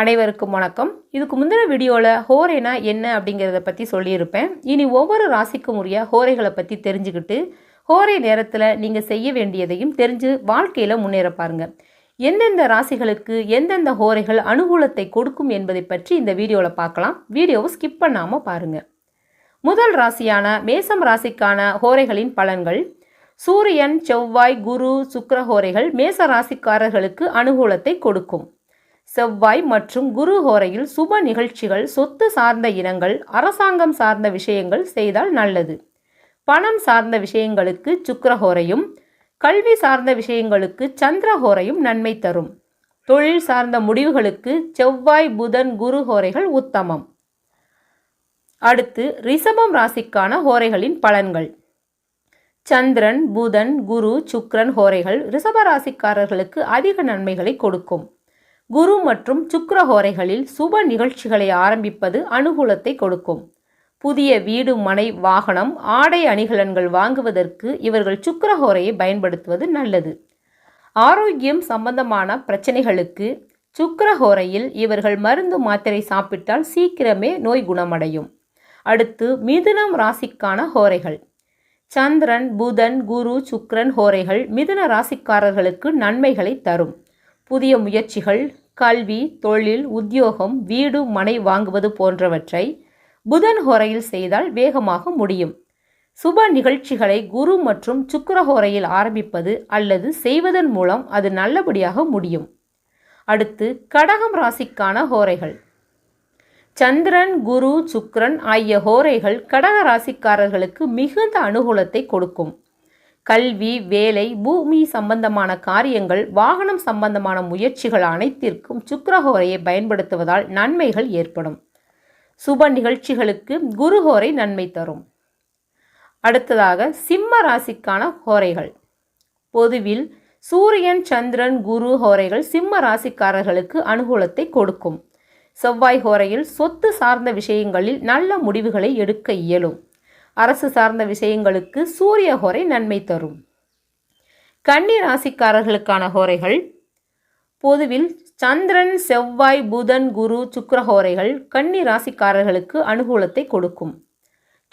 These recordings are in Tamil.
அனைவருக்கும் வணக்கம். இதுக்கு முந்தின வீடியோவில் ஹோரேனா என்ன அப்படிங்கிறத பற்றி சொல்லியிருப்பேன். இனி ஒவ்வொரு ராசிக்கும் உரிய ஹோரைகளை பற்றி தெரிஞ்சுக்கிட்டு ஹோரை நேரத்தில் நீங்கள் செய்ய வேண்டியதையும் தெரிஞ்சு வாழ்க்கையில் முன்னேற பாருங்க. எந்தெந்த ராசிகளுக்கு எந்தெந்த ஹோரைகள் அனுகூலத்தை கொடுக்கும் என்பதை பற்றி இந்த வீடியோவில் பார்க்கலாம். வீடியோவை ஸ்கிப் பண்ணாமல் பாருங்கள் முதல் ராசியான மேசம் ராசிக்கான ஹோரைகளின் பலன்கள். சூரியன் செவ்வாய் குரு சுக்கர ஹோரைகள் மேச ராசிக்காரர்களுக்கு அனுகூலத்தை கொடுக்கும். செவ்வாய் மற்றும் குரு ஹோரையில் சுப நிகழ்ச்சிகள் சொத்து சார்ந்த இனங்கள் அரசாங்கம் சார்ந்த விஷயங்கள் செய்தால் நல்லது. பணம் சார்ந்த விஷயங்களுக்கு சுக்கரஹோரையும் கல்வி சார்ந்த விஷயங்களுக்கு சந்திரஹோரையும் நன்மை தரும். தொழில் சார்ந்த முடிவுகளுக்கு செவ்வாய் புதன் குரு ஹோரைகள் உத்தமம். அடுத்து ரிஷபம் ராசிக்கான ஹோரைகளின் பலன்கள். சந்திரன் புதன் குரு சுக்ரன் ஹோரைகள் ரிஷப ராசிக்காரர்களுக்கு அதிக நன்மைகளை கொடுக்கும். குரு மற்றும் சுக்கரஹோரைகளில் சுப நிகழ்ச்சிகளை ஆரம்பிப்பது அனுகூலத்தை கொடுக்கும். புதிய வீடு மனை வாகனம் ஆடை அணிகலன்கள் வாங்குவதற்கு இவர்கள் சுக்கரஹோரையை பயன்படுத்துவது நல்லது. ஆரோக்கியம் சம்பந்தமான பிரச்சனைகளுக்கு சுக்கரஹோரையில் இவர்கள் மருந்து மாத்திரை சாப்பிட்டால் சீக்கிரமே நோய் குணமடையும். அடுத்து மிதுனம் ராசிக்கான ஹோரைகள். சந்திரன் புதன் குரு சுக்ரன் ஹோரைகள் மிதுன ராசிக்காரர்களுக்கு நன்மைகளை தரும். புதிய முயற்சிகள் கல்வி தொழில் உத்தியோகம் வீடு மனை வாங்குவது போன்றவற்றை புதன் ஹோரையில் செய்தால் வேகமாக முடியும். சுப நிகழ்ச்சிகளை குரு மற்றும் சுக்கிர ஹோரையில் ஆரம்பிப்பது அல்லது செய்வதன் மூலம் அது நல்லபடியாக முடியும். அடுத்து கடகம் ராசிக்கான ஹோரைகள். சந்திரன் குரு சுக்ரன் ஆகிய ஹோரைகள் கடக ராசிக்காரர்களுக்கு மிகுந்த அனுகூலத்தை கொடுக்கும். கல்வி வேலை பூமி சம்பந்தமான காரியங்கள் வாகனம் சம்பந்தமான முயற்சிகள் அனைத்திற்கும் சுக்கரஹோரையை பயன்படுத்துவதால் நன்மைகள் ஏற்படும். சுப நிகழ்ச்சிகளுக்கு குருஹோரை நன்மை தரும். அடுத்ததாக சிம்ம ராசிக்கான ஹோரைகள். பொதுவில் சூரியன் சந்திரன் குரு ஹோரைகள் சிம்ம ராசிக்காரர்களுக்கு அனுகூலத்தை கொடுக்கும். செவ்வாய் ஹோரையில் சொத்து சார்ந்த விஷயங்களில் நல்ல முடிவுகளை எடுக்க இயலும். அரசு சார்ந்த விஷயங்களுக்கு சூரிய ஹோரை நன்மை தரும். கன்னி ராசிக்காரர்களுக்கான ஹோரைகள் பொதுவில் சந்திரன் செவ்வாய் புதன் குரு சுக்கரஹோரைகள் கன்னி ராசிக்காரர்களுக்கு அனுகூலத்தை கொடுக்கும்.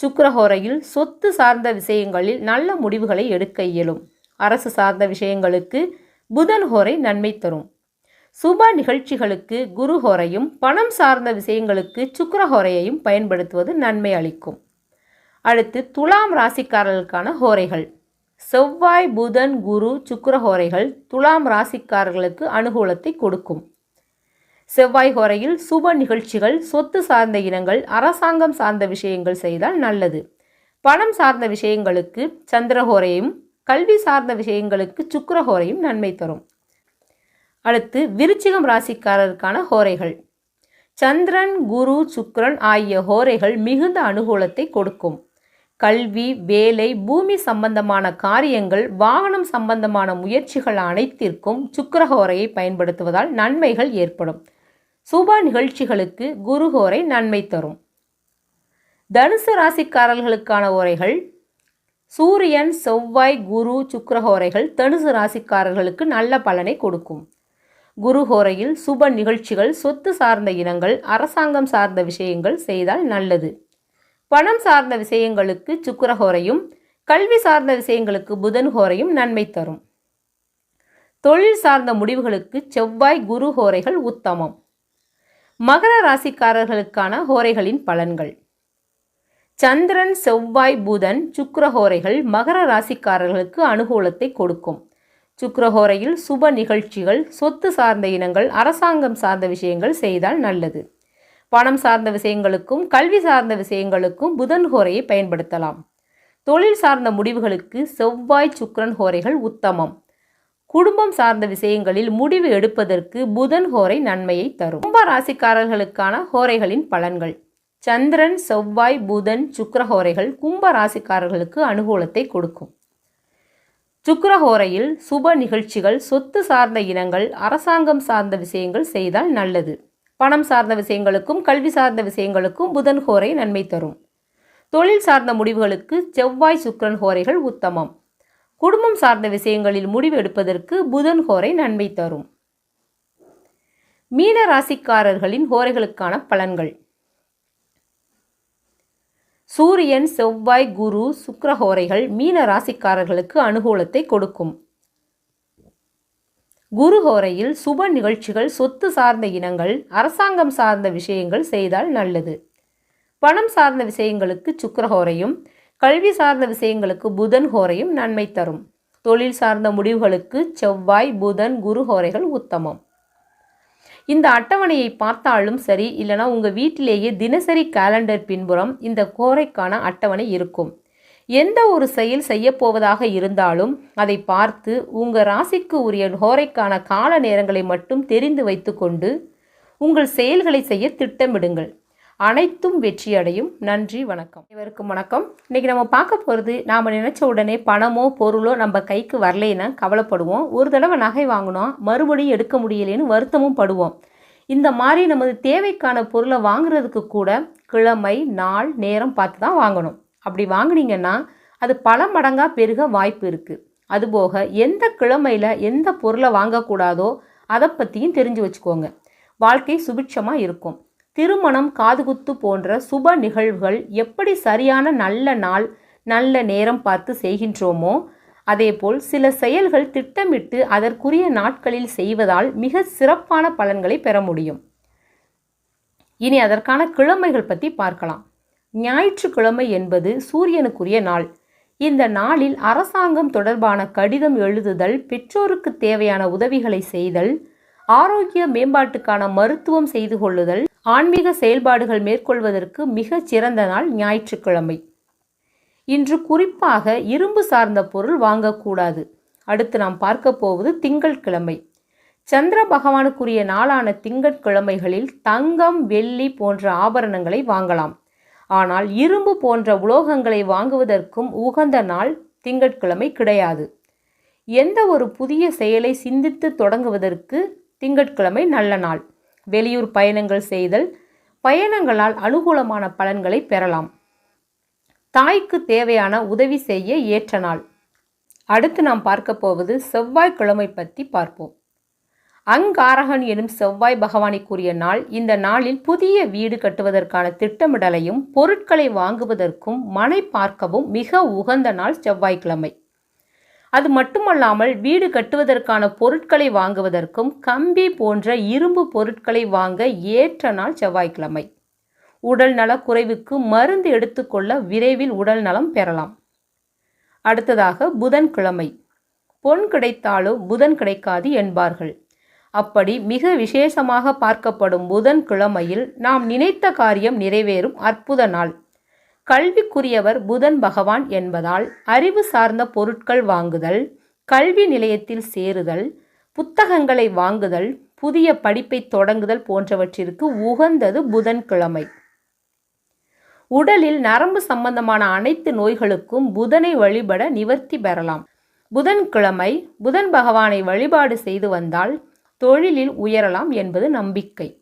சுக்கரஹோரையில் சொத்து சார்ந்த விஷயங்களில் நல்ல முடிவுகளை எடுக்க இயலும். அரசு சார்ந்த விஷயங்களுக்கு புதன் ஹோரை நன்மை தரும். சுப நிகழ்ச்சிகளுக்கு குரு ஹோரையும் பணம் சார்ந்த விஷயங்களுக்கு சுக்கரஹோரையையும் பயன்படுத்துவது நன்மை அளிக்கும். அடுத்து துலாம் ராசிக்காரர்களுக்கான ஹோரைகள். செவ்வாய் புதன் குரு சுக்கர ஹோரைகள் துலாம் ராசிக்காரர்களுக்கு அனுகூலத்தை கொடுக்கும். செவ்வாய் ஹோரையில் சுப நிகழ்ச்சிகள் சொத்து சார்ந்த இனங்கள் அரசாங்கம் சார்ந்த விஷயங்கள் செய்தால் நல்லது. பணம் சார்ந்த விஷயங்களுக்கு சந்திரஹோரையும் கல்வி சார்ந்த விஷயங்களுக்கு சுக்கரஹோரையும் நன்மை தரும். அடுத்து விருச்சிகம் ராசிக்காரருக்கான ஹோரைகள். சந்திரன் குரு சுக்ரன் ஆகிய ஹோரைகள் மிகுந்த அனுகூலத்தை கொடுக்கும். கல்வி வேலை பூமி சம்பந்தமான காரியங்கள் வாகனம் சம்பந்தமான முயற்சிகள் அனைத்திற்கும் சுக்கரஹோரையை பயன்படுத்துவதால் நன்மைகள் ஏற்படும். சுப நிகழ்ச்சிகளுக்கு குருஹோரை நன்மை தரும். தனுசு ராசிக்காரர்களுக்கான உரைகள் சூரியன் செவ்வாய் குரு சுக்கரஹோரைகள் தனுசு ராசிக்காரர்களுக்கு நல்ல பலனை கொடுக்கும். குருஹோரையில் சுப நிகழ்ச்சிகள் சொத்து சார்ந்த இனங்கள் அரசாங்கம் சார்ந்த விஷயங்கள் செய்தால் நல்லது. பணம் சார்ந்த விஷயங்களுக்கு சுக்கரஹோரையும் கல்வி சார்ந்த விஷயங்களுக்கு புதன் ஹோரையும் நன்மை தரும். தொழில் சார்ந்த முடிவுகளுக்கு செவ்வாய் குரு ஹோரைகள் உத்தமம். மகர ராசிக்காரர்களுக்கான ஹோரைகளின் பலன்கள். சந்திரன் செவ்வாய் புதன் சுக்கரஹோரைகள் மகர ராசிக்காரர்களுக்கு அனுகூலத்தை கொடுக்கும். சுக்கரஹோரையில் சுப நிகழ்ச்சிகள் சொத்து சார்ந்த இனங்கள் அரசாங்கம் சார்ந்த விஷயங்கள் செய்தால் நல்லது. பணம் சார்ந்த விஷயங்களுக்கும் கல்வி சார்ந்த விஷயங்களுக்கும் புதன் ஹோரையை பயன்படுத்தலாம். தொழில் சார்ந்த முடிவுகளுக்கு செவ்வாய் சுக்கரன் ஹோரைகள் உத்தமம். குடும்பம் சார்ந்த விஷயங்களில் முடிவு எடுப்பதற்கு புதன் ஹோரை நன்மையை தரும். கும்ப ராசிக்காரர்களுக்கான ஹோரைகளின் பலன்கள். சந்திரன் செவ்வாய் புதன் சுக்கர ஹோரைகள் கும்ப ராசிக்காரர்களுக்கு அனுகூலத்தை கொடுக்கும். சுக்கரஹோரையில் சுப நிகழ்ச்சிகள் சொத்து சார்ந்த இனங்கள் அரசாங்கம் சார்ந்த விஷயங்கள் செய்தால் நல்லது. பணம் சார்ந்த விஷயங்களுக்கும் கல்வி சார்ந்த விஷயங்களுக்கும் புதன் ஹோரை நன்மை தரும். தொழில் சார்ந்த முடிவுகளுக்கு செவ்வாய் சுக்கரன் ஹோரைகள் உத்தமம். குடும்பம் சார்ந்த விஷயங்களில் முடிவு எடுப்பதற்கு புதன் ஹோரை நன்மை தரும். மீன ராசிக்காரர்களின் ஹோரைகளுக்கான பலன்கள். சூரியன் செவ்வாய் குரு சுக்கிர ஹோரைகள் மீன ராசிக்காரர்களுக்கு அனுகூலத்தை கொடுக்கும். குருஹோரையில் சுப நிகழ்ச்சிகள் சொத்து சார்ந்த இனங்கள் அரசாங்கம் சார்ந்த விஷயங்கள் செய்தால் நல்லது. பணம் சார்ந்த விஷயங்களுக்கு சுக்கரஹோரையும் கல்வி சார்ந்த விஷயங்களுக்கு புதன் ஹோரையும் நன்மை தரும். தொழில் சார்ந்த முடிவுகளுக்கு செவ்வாய் புதன் குரு ஹோரைகள் உத்தமம். இந்த அட்டவணையை பார்த்தாலும் சரி இல்லைனா உங்கள் வீட்டிலேயே தினசரி கேலண்டர் பின்புறம் இந்த கோரைக்கான அட்டவணை இருக்கும். எந்த ஒரு செயல் செய்யப்போவதாக இருந்தாலும் அதை பார்த்து உங்கள் ராசிக்கு உரிய ஹோரைக்கான கால நேரங்களை மட்டும் தெரிந்து வைத்துக்கொண்டு உங்கள் செயல்களை செய்ய திட்டமிடுங்கள். அனைத்தும் வெற்றியடையும். நன்றி வணக்கம். இவருக்கும் வணக்கம். இன்னைக்கு நம்ம பார்க்க போகிறது நாம் நினச்ச உடனே பணமோ பொருளோ நம்ம கைக்கு வரலைன்னா கவலைப்படுவோம். ஒரு தடவை நகை வாங்கினோம் மறுபடியும் எடுக்க முடியலைன்னு வருத்தமும் படுவோம். இந்த மாதிரி நமது தேவைக்கான பொருளை வாங்குறதுக்கு கூட கிழமை நாள் நேரம் பார்த்து தான் வாங்கணும். அப்படி வாங்குனீங்கன்னா அது பல மடங்காக பெருக வாய்ப்பு இருக்குது அதுபோக எந்த கிழமையில் எந்த பொருளை வாங்கக்கூடாதோ அதை பற்றியும் தெரிஞ்சு வச்சுக்கோங்க. வாழ்க்கை சுபிட்சமாக இருக்கும். திருமணம் காதுகுத்து போன்ற சுப நிகழ்வுகள் எப்படி சரியான நல்ல நாள் நல்ல நேரம் பார்த்து செய்கின்றோமோ அதேபோல் சில செயல்கள் திட்டமிட்டு அதற்குரிய நாட்களில் செய்வதால் மிக சிறப்பான பலன்களை பெற முடியும். இனி அதற்கான கிழமைகள் பற்றி பார்க்கலாம். ஞாயிற்றுக்கிழமை என்பது சூரியனுக்குரிய நாள். இந்த நாளில் அரசாங்கம் தொடர்பான கடிதம் எழுதுதல் பெற்றோருக்கு தேவையான உதவிகளை செய்தல் ஆரோக்கிய மேம்பாட்டுக்கான மருத்துவம் செய்து கொள்ளுதல் ஆன்மீக செயல்பாடுகள் மேற்கொள்வதற்கு மிகச் சிறந்த நாள் ஞாயிற்றுக்கிழமை. இன்று குறிப்பாக இரும்பு சார்ந்த பொருள் வாங்கக்கூடாது. அடுத்து நாம் பார்க்க போவது திங்கட்கிழமை. சந்திர பகவானுக்குரிய நாளான திங்கட்கிழமைகளில் தங்கம் வெள்ளி போன்ற ஆபரணங்களை வாங்கலாம். ஆனால் இரும்பு போன்ற உலோகங்களை வாங்குவதற்கும் உகந்த நாள் திங்கட்கிழமை கிடையாது. எந்த ஒரு புதிய செயலை சிந்தித்து தொடங்குவதற்கு திங்கட்கிழமை நல்ல நாள். வெளியூர் பயணங்கள் செய்தல் பயணங்களால் அனுகூலமான பலன்களை பெறலாம். தாய்க்கு தேவையான உதவி செய்ய ஏற்ற நாள். அடுத்து நாம் பார்க்க போவது செவ்வாய்க்கிழமை பற்றி பார்ப்போம். அங்காரகன் எனும் செவ்வாய் பகவானுக்குரிய நாள் இந்த நாளில் புதிய வீடு கட்டுவதற்கான திட்டமிடலையும் பொருட்களை வாங்குவதற்கும் மனை பார்க்கவும் மிக உகந்த நாள் செவ்வாய்க்கிழமை. அது மட்டுமல்லாமல் வீடு கட்டுவதற்கான பொருட்களை வாங்குவதற்கும் கம்பி போன்ற இரும்பு பொருட்களை வாங்க ஏற்ற நாள் செவ்வாய்க்கிழமை. உடல் நலக்குறைவுக்கு மருந்து எடுத்துக்கொள்ள விரைவில் உடல் நலம் பெறலாம். அடுத்ததாக புதன்கிழமை. பொன் கிடைத்தாலும் புதன் கிடைக்காது என்பார்கள். அப்படி மிக விசேஷமாக பார்க்கப்படும் புதன் கிழமையில் நாம் நினைத்த காரியம் நிறைவேறும் அற்புத நாள். கல்விக்குரியவர் புதன் பகவான் என்பதால் அறிவு சார்ந்த பொருட்கள் வாங்குதல் கல்வி நிலையத்தில் சேருதல் புத்தகங்களை வாங்குதல் புதிய படிப்பை தொடங்குதல் போன்றவற்றிற்கு உகந்தது புதன்கிழமை. உடலில் நரம்பு சம்பந்தமான அனைத்து நோய்களுக்கும் புதனை வழிபட நிவர்த்தி பெறலாம். புதன்கிழமை புதன் பகவானை வழிபாடு செய்து வந்தால் தொழிலில் உயரலாம் என்பது நம்பிக்கை.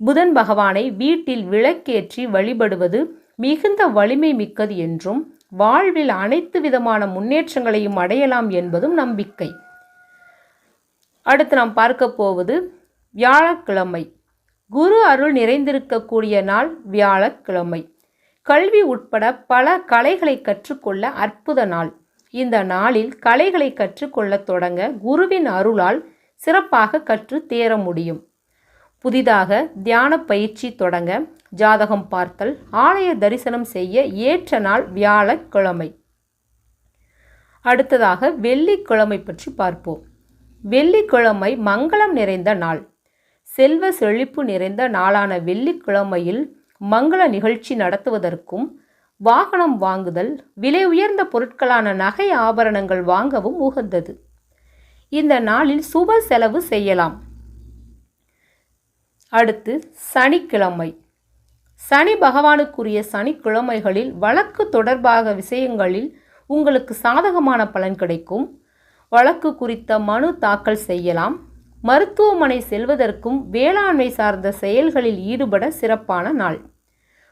புதன் பகவானை வீட்டில் விளக்கேற்றி வழிபடுவது மிகுந்த வலிமை மிக்கது என்றும் வாழ்வில் அனைத்து விதமான முன்னேற்றங்களையும் அடையலாம் என்பதும் நம்பிக்கை. அடுத்து நாம் பார்க்க போவது வியாழக்கிழமை. குரு அருள் நிறைந்திருக்கக்கூடிய நாள் வியாழக்கிழமை. கல்வி உட்பட பல கலைகளை கற்றுக்கொள்ள அற்புத நாள். இந்த நாளில் கலைகளை கற்றுக்கொள்ள தொடங்க குருவின் அருளால் சிறப்பாக கற்று தேர முடியும். புதிதாக தியான பயிற்சி தொடங்க ஜாதகம் பார்த்தல் ஆலய தரிசனம் செய்ய ஏற்ற நாள் வியாழக்கிழமை. அடுத்ததாக வெள்ளிக்கிழமை பற்றி பார்ப்போம். வெள்ளிக்கிழமை மங்களம் நிறைந்த நாள். செல்வ செழிப்பு நிறைந்த நாளான வெள்ளிக்கிழமையில் மங்கள நிகழ்ச்சி நடத்துவதற்கும் வாகனம் வாங்குதல் விலை உயர்ந்த பொருட்களான நகை ஆபரணங்கள் வாங்கவும் உகந்தது. இந்த நாளில் சுப செலவு செய்யலாம். அடுத்து சனிக்கிழமை. சனி பகவானுக்குரிய சனிக்கிழமைகளில் வழக்கு தொடர்பாக விஷயங்களில் உங்களுக்கு சாதகமான பலன் கிடைக்கும். வழக்கு குறித்த மனு தாக்கல் செய்யலாம். மருத்துவமனை செல்வதற்கும் வேளாண்மை சார்ந்த செயல்களில் ஈடுபட சிறப்பான நாள்.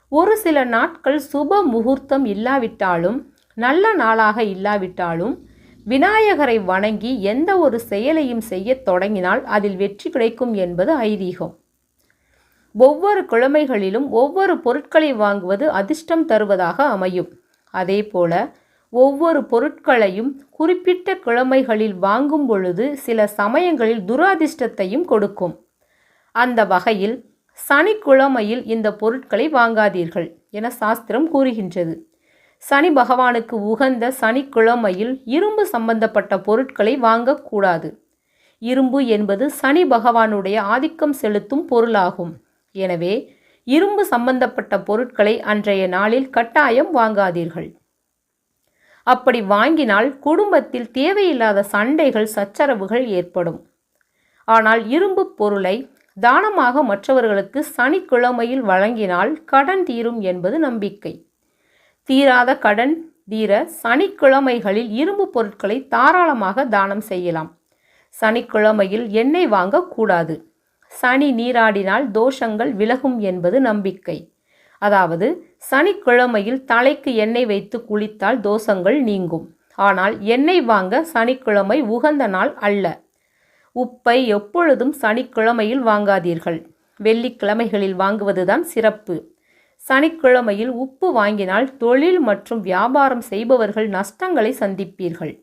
ஒரு சில நாட்கள் சுப முகூர்த்தம் இல்லாவிட்டாலும் நல்ல நாளாக இல்லாவிட்டாலும் விநாயகரை வணங்கி எந்த ஒரு செயலையும் செய்யத் தொடங்கினால் அதில் வெற்றி கிடைக்கும் என்பது ஐதீகம். ஒவ்வொரு கிழமைகளிலும் ஒவ்வொரு பொருட்களை வாங்குவது அதிர்ஷ்டம் தருவதாக அமையும். அதேபோல ஒவ்வொரு பொருட்களையும் குறிப்பிட்ட கிழமைகளில் வாங்கும் பொழுது சில சமயங்களில் துராதிர்ஷ்டத்தையும் கொடுக்கும். அந்த வகையில் சனிக்கிழமையில் இந்த பொருட்களை வாங்காதீர்கள் என சாஸ்திரம் கூறுகின்றது. சனி பகவானுக்கு உகந்த சனிக்கிழமையில் இரும்பு சம்பந்தப்பட்ட பொருட்களை வாங்கக்கூடாது. இரும்பு என்பது சனி பகவானுடைய ஆதிக்கம் செலுத்தும் பொருளாகும். எனவே இரும்பு சம்பந்தப்பட்ட பொருட்களை அன்றைய நாளில் கட்டாயம் வாங்காதீர்கள். அப்படி வாங்கினால் குடும்பத்தில் தேவையில்லாத சண்டைகள் சச்சரவுகள் ஏற்படும். ஆனால் இரும்பு பொருளை தானமாக மற்றவர்களுக்கு சனிக்கிழமையில் வழங்கினால் கடன் தீரும் என்பது நம்பிக்கை. தீராத கடன் தீர சனிக்கிழமைகளில் இரும்பு பொருட்களை தாராளமாக தானம் செய்யலாம். சனிக்கிழமையில் எண்ணெய் வாங்கக்கூடாது. சனி நீராடினால் தோஷங்கள் விலகும் என்பது நம்பிக்கை. அதாவது சனிக்கிழமையில் தலைக்கு எண்ணெய் வைத்து குளித்தால் தோஷங்கள் நீங்கும். ஆனால் எண்ணெய் வாங்க சனிக்கிழமை உகந்த நாள் அல்ல. உப்பை எப்பொழுதும் சனிக்கிழமையில் வாங்காதீர்கள். வெள்ளிக்கிழமைகளில் வாங்குவதுதான் சிறப்பு. சனிக்கிழமையில் உப்பு வாங்கினால் தொழில் மற்றும் வியாபாரம் செய்பவர்கள் நஷ்டங்களை சந்திப்பீர்கள்.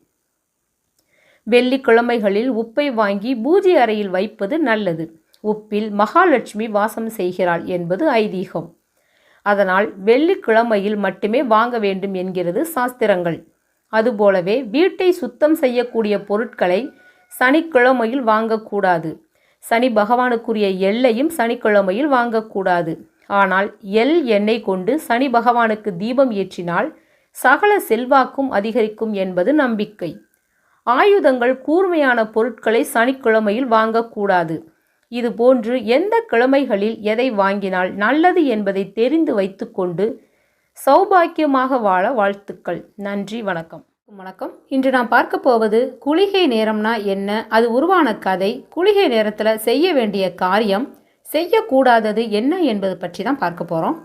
வெள்ளிக்கிழமைகளில் உப்பை வாங்கி பூஜை அறையில் வைப்பது நல்லது. உப்பில் மகாலட்சுமி வாசம் செய்கிறாள் என்பது ஐதீகம். அதனால் வெள்ளிக்கிழமையில் மட்டுமே வாங்க வேண்டும் என்கிறது சாஸ்திரங்கள். அதுபோலவே வீட்டை சுத்தம் செய்யக்கூடிய பொருட்களை சனிக்கிழமையில் வாங்கக்கூடாது. சனி பகவானுக்குரிய எல்லையும் சனிக்கிழமையில் வாங்கக்கூடாது. ஆனால் எள் எண்ணெய் கொண்டு சனி பகவானுக்கு தீபம் ஏற்றினால் சகல செல்வாக்கும் அதிகரிக்கும் என்பது நம்பிக்கை. ஆயுதங்கள் கூர்மையான பொருட்களை சனிக்கிழமையில் வாங்கக்கூடாது. இதுபோன்று எந்த கிழமைகளில் எதை வாங்கினால் நல்லது என்பதை தெரிந்து வைத்துக்கொண்டு சௌபாக்கியமாக வாழ வாழ்த்துக்கள். நன்றி வணக்கம். வணக்கம். இன்று நாம் பார்க்க போவது குளிகை நேரம்னா என்ன? அது உருவான கதை. குளிகை நேரத்தில் செய்ய வேண்டிய காரியம் செய்யக்கூடாதது என்ன என்பது பற்றி தான் பார்க்க போகிறோம்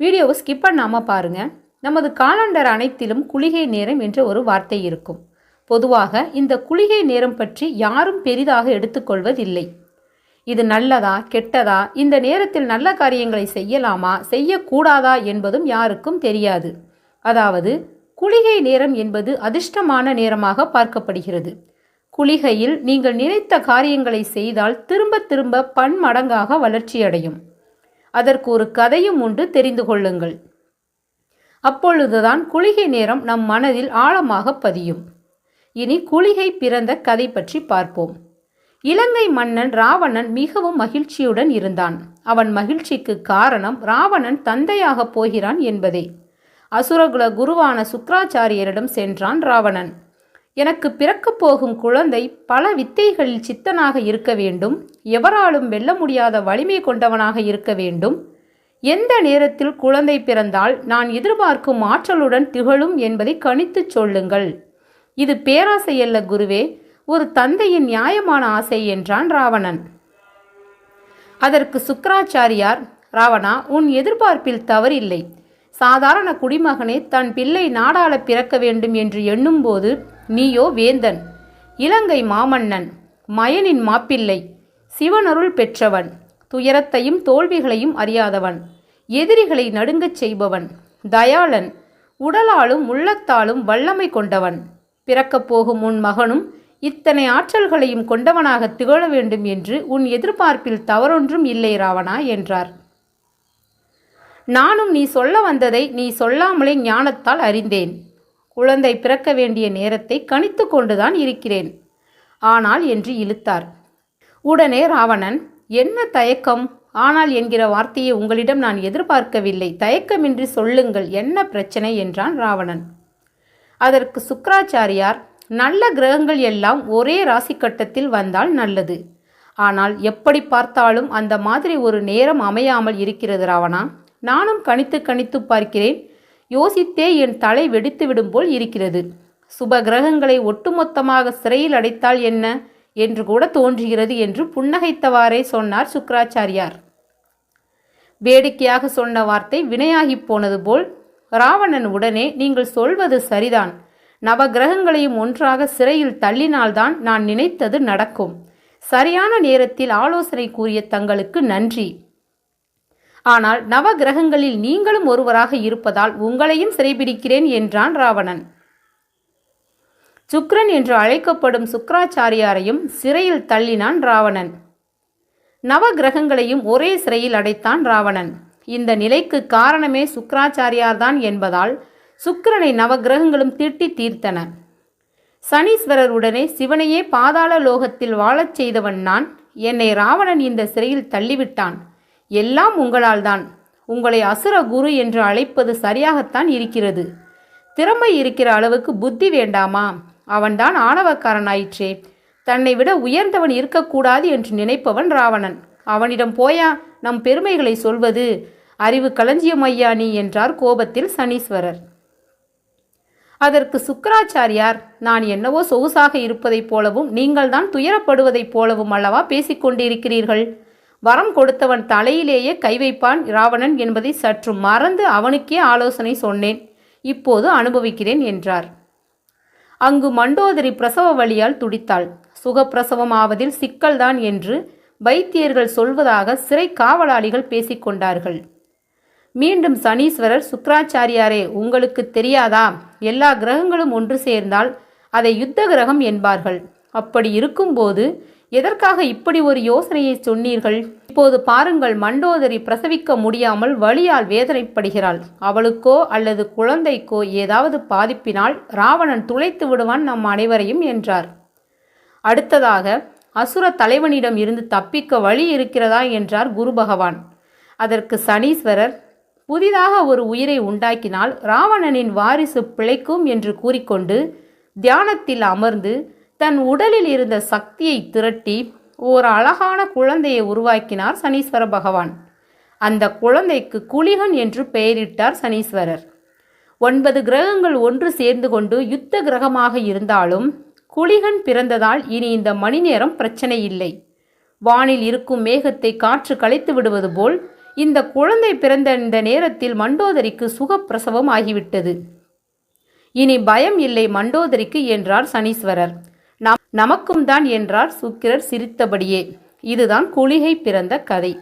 வீடியோவை ஸ்கிப் பண்ணாமல் பாருங்கள் நமது காலண்டர் அனைத்திலும் குளிகை நேரம் என்ற ஒரு வார்த்தை இருக்கும். பொதுவாக இந்த குளிகை நேரம் பற்றி யாரும் பெரிதாக எடுத்துக்கொள்வதில்லை. இது நல்லதா கெட்டதா இந்த நேரத்தில் நல்ல காரியங்களை செய்யலாமா செய்யக்கூடாதா என்பதும் யாருக்கும் தெரியாது. அதாவது குளிகை நேரம் என்பது அதிர்ஷ்டமான நேரமாக பார்க்கப்படுகிறது. குளிகையில் நீங்கள் நினைத்த காரியங்களை செய்தால் திரும்ப திரும்ப பன்மடங்காக வளர்ச்சியடையும். அதற்கு ஒரு கதையும் உண்டு தெரிந்து கொள்ளுங்கள். அப்பொழுதுதான் குளிகை நேரம் நம் மனதில் ஆழமாக பதியும். இனி குளிகை பிறந்த கதை பற்றி பார்ப்போம். இலங்கை மன்னன் ராவணன் மிகவும் மகிழ்ச்சியுடன் இருந்தான். அவன் மகிழ்ச்சிக்கு காரணம் ராவணன் தந்தையாகப் போகிறான் என்பதே. அசுரகுல குருவான சுக்ராச்சாரியரிடம் சென்றான் ராவணன். எனக்கு பிறக்கப் போகும் குழந்தை பல வித்தைகளில் சித்தனாக இருக்க வேண்டும். எவராலும் வெல்ல முடியாத வலிமை கொண்டவனாக இருக்க வேண்டும். எந்த நேரத்தில் குழந்தை பிறந்தால் நான் எதிர்பார்க்கும் ஆற்றலுடன் திகழும் என்பதை கணித்துச் சொல்லுங்கள். இது பேராசையல்ல குருவே ஒரு தந்தையின் நியாயமான ஆசை என்றான் ராவணன். அதற்கு சுக்கராச்சாரியார் ராவணா உன் எதிர்பார்ப்பில் தவறில்லை. சாதாரண குடிமகனே தன் பிள்ளை நாடாள பிறக்க வேண்டும் என்று எண்ணும்போது நீயோ வேந்தன். இலங்கை மாமன்னன் மயனின் மாப்பிள்ளை சிவனருள் பெற்றவன் துயரத்தையும் தோல்விகளையும் அறியாதவன் எதிரிகளை நடுங்கச் செய்பவன் தயாளன் உடலாலும் உள்ளத்தாலும் வல்லமை கொண்டவன் பிறக்கப் போகும் உன் மகனும் இத்தனை ஆற்றல்களையும் கொண்டவனாக திகழ வேண்டும் என்று உன் எதிர்பார்ப்பில் தவறொன்றும் இல்லை ராவணா என்றார். நானும் நீ சொல்ல வந்ததை நீ சொல்லாமலே ஞானத்தால் அறிந்தேன். குழந்தை பிறக்க வேண்டிய நேரத்தை கணித்து கொண்டுதான் இருக்கிறேன். ஆனால் என்று இழுத்தார். உடனே ராவணன் என்ன தயக்கம்? ஆனால் என்கிற வார்த்தையை உங்களிடம் நான் எதிர்பார்க்கவில்லை. தயக்கமின்றி சொல்லுங்கள். என்ன பிரச்சனை? என்றான் ராவணன். அதற்கு சுக்கராச்சாரியார் நல்ல கிரகங்கள் எல்லாம் ஒரே ராசி கட்டத்தில் வந்தால் நல்லது. ஆனால் எப்படி பார்த்தாலும் அந்த மாதிரி ஒரு நேரம் அமையாமல் இருக்கிறது ராவணா. நானும் கணித்து கணித்து பார்க்கிறேன். யோசித்தே என் தலை வெடித்து விடும் போல் இருக்கிறது. சுப கிரகங்களை ஒட்டுமொத்தமாக சிறையில் அடைத்தால் என்ன? என்று கூட தோன்றுகிறது என்று புன்னகைத்தவாறே சொன்னார் சுக்கராச்சாரியார். வேடிக்கையாக சொன்ன வார்த்தை வினையாகிப் போனது போல் ராவணன் உடனே நீங்கள் சொல்வது சரிதான். நவகிரகங்களையும் ஒன்றாக சிறையில் தள்ளினால்தான் நான் நினைத்தது நடக்கும். சரியான நேரத்தில் ஆலோசனை கூறிய தங்களுக்கு நன்றி. ஆனால் நவகிரகங்களில் நீங்களும் ஒருவராக இருப்பதால் உங்களையும் சிறைபிடிக்கிறேன் என்றான் ராவணன். சுக்ரன் என்று அழைக்கப்படும் சுக்கராச்சாரியாரையும் சிறையில் தள்ளினான் ராவணன். நவகிரகங்களையும் ஒரே சிறையில் அடைத்தான் ராவணன். இந்த நிலைக்கு காரணமே சுக்கராச்சாரியார்தான் என்பதால் சுக்கிரனை நவகிரகங்களும் திட்டி தீர்த்தன. சனீஸ்வரருடனே சிவனையே பாதாள லோகத்தில் வாழச் செய்தவன் நான். என்னை ராவணன் இந்த சிறையில் தள்ளிவிட்டான். எல்லாம் உங்களால்தான். உங்களை அசுர குரு என்று அழைப்பது சரியாகத்தான் இருக்கிறது. திறமை இருக்கிற அளவுக்கு புத்தி வேண்டாமா? அவன்தான் ஆணவக்காரனாயிற்றே. தன்னை விட உயர்ந்தவன் இருக்கக்கூடாது என்று நினைப்பவன் ராவணன். அவனிடம் போயா நம் பெருமைகளை சொல்வது? அறிவு களஞ்சியம் ஐயா நீ என்றார் கோபத்தில் சனீஸ்வரர். அதற்கு சுக்கராச்சாரியார் நான் என்னவோ சொகுசாக இருப்பதைப் போலவும் நீங்கள்தான் துயரப்படுவதைப் போலவும் அல்லவா பேசிக்கொண்டிருக்கிறீர்கள் வரம் கொடுத்தவன் தலையிலேயே கை வைப்பான் ராவணன் என்பதை சற்று மறந்து அவனுக்கே ஆலோசனை சொன்னேன். இப்போது அனுபவிக்கிறேன் என்றார். அங்கு மண்டோதரி பிரசவ வழியால் துடித்தாள். சுகப்பிரசவம் ஆவதில் சிக்கல்தான் என்று வைத்தியர்கள் சொல்வதாக சிறை காவலாளிகள் பேசிக்கொண்டார்கள் மீண்டும் சனீஸ்வரர் சுக்கராச்சாரியாரே உங்களுக்கு தெரியாதா? எல்லா கிரகங்களும் ஒன்று சேர்ந்தால் அதை யுத்த கிரகம் என்பார்கள். அப்படி இருக்கும்போது எதற்காக இப்படி ஒரு யோசனையை சொன்னீர்கள்? இப்போது பாருங்கள் மண்டோதரி பிரசவிக்க முடியாமல் வழியால் வேதனைப்படுகிறாள். அவளுக்கோ அல்லது குழந்தைக்கோ ஏதாவது பாதிப்பினால் ராவணன் துளைத்து விடுவான் நம் அனைவரையும் என்றார். அடுத்ததாக அசுர தலைவனிடம் இருந்து தப்பிக்க வழி இருக்கிறதா என்றார் குரு பகவான். அதற்கு சனீஸ்வரர் புதிதாக ஒரு உயிரை உண்டாக்கினால் ராவணனின் வாரிசு பிழைக்கும் என்று கூறிக்கொண்டு தியானத்தில் அமர்ந்து தன் உடலில் இருந்த சக்தியை திரட்டி ஓர் அழகான குழந்தையை உருவாக்கினார் சனீஸ்வர பகவான். அந்த குழந்தைக்கு குளிகன் என்று பெயரிட்டார் சனீஸ்வரர். ஒன்பது கிரகங்கள் ஒன்று சேர்ந்து கொண்டு யுத்த கிரகமாக இருந்தாலும் குளிகன் பிறந்ததால் இனி இந்த மணி நேரம் பிரச்சனை இல்லை. வானில் இருக்கும் மேகத்தை காற்று களைத்து விடுவது போல் இந்த குழந்தை பிறந்த இந்த நேரத்தில் மண்டோதரிக்கு சுகப்பிரசவம் ஆகிவிட்டது. இனி பயம் இல்லை மண்டோதரிக்கு என்றார் சனீஸ்வரர். நமக்கும் தான் என்றார் சுக்கிரர் சிரித்தபடியே. இதுதான் குளிகை பிறந்த கதை.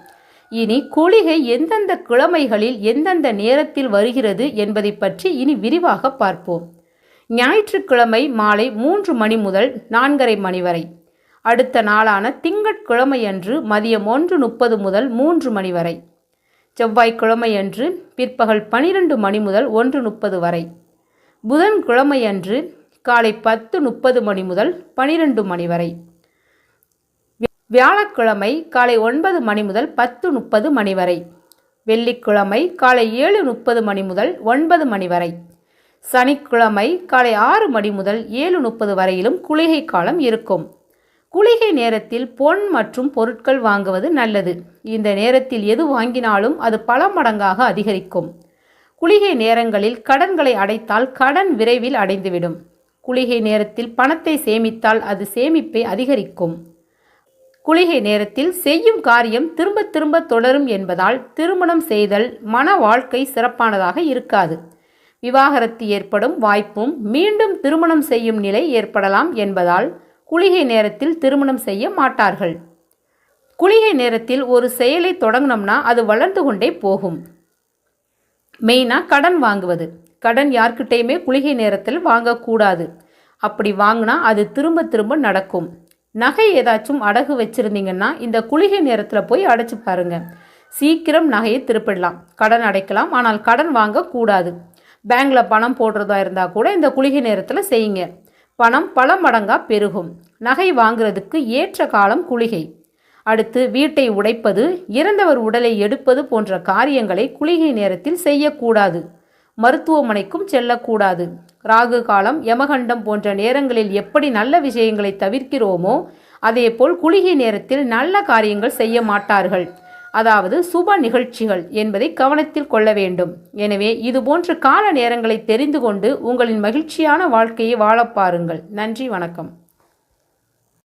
இனி குளிகை எந்தெந்த கிழமைகளில் எந்தெந்த நேரத்தில் வருகிறது என்பதை பற்றி இனி விரிவாக பார்ப்போம். ஞாயிற்றுக்கிழமை மாலை மூன்று மணி முதல் நான்கரை மணி வரை. அடுத்த நாளான திங்கட்கிழமையன்று மதியம் ஒன்று முப்பது முதல் மூன்று மணி வரை. செவ்வாய்க்கிழமையன்று பிற்பகல் பனிரெண்டு மணி முதல் ஒன்று முப்பது வரை. புதன்கிழமையன்று காலை பத்து முப்பது மணி முதல் பனிரெண்டு மணி வரை. வியாழக்கிழமை காலை ஒன்பது மணி முதல் பத்து முப்பது மணி வரை. வெள்ளிக்கிழமை காலை ஏழு முப்பது மணி முதல் ஒன்பது மணி வரை. சனிக்கிழமை காலை ஆறு மணி முதல் ஏழு முப்பது வரையிலும் குளிகை காலம் இருக்கும். குளிகை நேரத்தில் பொன் மற்றும் பொருட்கள் வாங்குவது நல்லது. இந்த நேரத்தில் எது வாங்கினாலும் அது பல மடங்காக அதிகரிக்கும். குளிகை நேரங்களில் கடன்களை அடைத்தால் கடன் விரைவில் அடைந்துவிடும். குளிகை நேரத்தில் பணத்தை சேமித்தால் அது சேமிப்பை அதிகரிக்கும். குளிகை நேரத்தில் செய்யும் காரியம் திரும்ப திரும்ப தொடரும் என்பதால் திருமணம் செய்தல் மன வாழ்க்கை சிறப்பானதாக இருக்காது. விவாகரத்து ஏற்படும் வாய்ப்பும் மீண்டும் திருமணம் செய்யும் நிலை ஏற்படலாம் என்பதால் குளிகை நேரத்தில் திருமணம் செய்ய மாட்டார்கள். குளிகை நேரத்தில் ஒரு செயலை தொடங்கினோம்னா அது வளர்ந்து கொண்டே போகும். மெயினாக கடன் வாங்குவது. கடன் யார்கிட்டையுமே குளிகை நேரத்தில் வாங்கக்கூடாது. அப்படி வாங்கினா அது திரும்ப திரும்ப நடக்கும். நகை ஏதாச்சும் அடகு வச்சுருந்தீங்கன்னா இந்த குளிகை நேரத்தில் போய் அடைச்சி பாருங்க. சீக்கிரம் நகையை திருப்பிடலாம். கடன் அடைக்கலாம். ஆனால் கடன் வாங்கக்கூடாது. பேங்கில் பணம் போடுறதா இருந்தால் கூட இந்த குளிகை நேரத்தில் செய்யுங்க. பணம் பல மடங்கா பெருகும். நகை வாங்குறதுக்கு ஏற்ற காலம் குளிகை. அடுத்து வீட்டை உடைப்பது இறந்தவர் உடலை எடுப்பது போன்ற காரியங்களை குளிகை நேரத்தில் செய்யக்கூடாது. மருத்துவமனைக்கும் செல்லக்கூடாது. ராகு காலம் யமகண்டம் போன்ற நேரங்களில் எப்படி நல்ல விஷயங்களை தவிர்க்கிறோமோ அதேபோல் குளிகை நேரத்தில் நல்ல காரியங்கள் செய்ய மாட்டார்கள். அதாவது சுப நிகழ்ச்சிகள் என்பதை கவனத்தில் கொள்ள வேண்டும். எனவே இதுபோன்ற கால நேரங்களை தெரிந்து கொண்டு உங்களின் மகிழ்ச்சியான வாழ்க்கையை வாழப்பாருங்கள் நன்றி வணக்கம்.